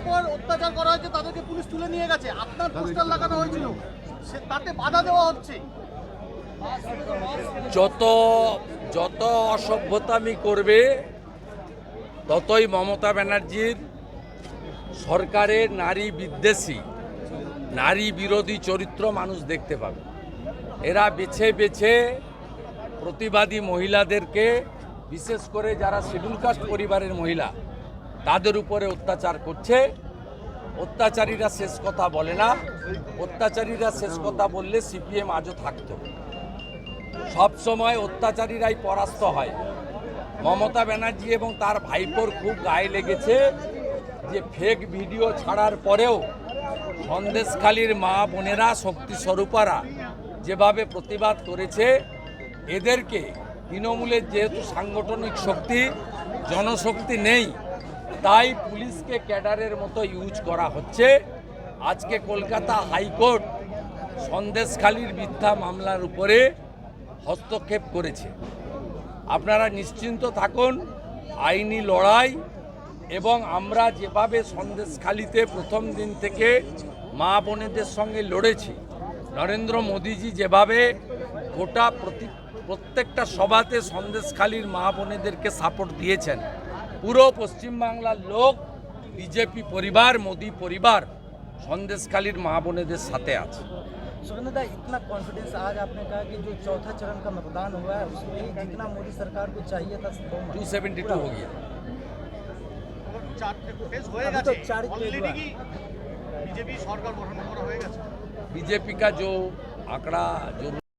ওপর অত্যাচার করা হয়েছে, তাদেরকে পুলিশ তুলে নিয়ে গেছে। আপনার পোস্টার লাগানো হয়েছিল। তাতে বাধা দেওয়া হচ্ছে। যত যত অসভ্যতামি করবে, ততই মমতা ব্যানার্জির সরকারের নারী বিদ্বেষী, নারী বিরোধী চরিত্র মানুষ দেখতে পাবে। এরা বেছে বেছে প্রতিবাদী মহিলাদেরকে, বিশেষ করে যারা শিডিউল কাস্ট পরিবারের মহিলা তাদের উপরে অত্যাচার করছে। অত্যাচারীরা শেষ কথা বলে না। অত্যাচারীরা শেষ কথা বললে সিপিএম আজও থাকতো। সব সময় অত্যাচারীরাই পরাস্ত হয়। মমতা ব্যানার্জি এবং তার ভাইপোর খুব গায়ে লেগেছে যে ফেক ভিডিও ছাড়ার পরেও সন্দেশখালীর মা বোনেরা, শক্তি স্বরূপারা যেভাবে প্রতিবাদ করেছে, এদেরকে তৃণমূলের যেহেতু সাংগঠনিক শক্তি, জনশক্তি নেই তাই পুলিশকে ক্যাডারের মতো ইউজ করা হচ্ছে। আজকে কলকাতা হাইকোর্ট সন্দেশখালীর মিথ্যা মামলার উপরে হস্তক্ষেপ করেছে। আপনারা নিশ্চিন্ত থাকুন, আইনি লড়াই এবং আমরা যেভাবে সন্দেশখালিতে প্রথম দিন থেকে মা বোনেদের সঙ্গে লড়েছি, নরেন্দ্র মোদীজি যেভাবে গোটা প্রতি, প্রত্যেকটা সভাতে সন্দেশখালীর মা বোনেদেরকে সাপোর্ট দিয়েছেন পুরো পশ্চিমবাংলার লোক বিজেপি পরিবার মোদী পরিবার সন্দেশখালীর মা বোনেদের সাথে আছে सुरेंद्र दा इतना कॉन्फिडेंस आज आपने कहा कि जो चौथा चरण का मतदान हुआ है उसमें जितना मोदी सरकार को चाहिए था बहुमत टू सेवेंटी टू हो गया চারটে ফেজ হয়ে अभी तो গেছে चार ही অলরেডি हुआ। কি বিজেপি সরকার গঠন করা হয়ে গেছে बीजेपी का जो आंकड़ा जो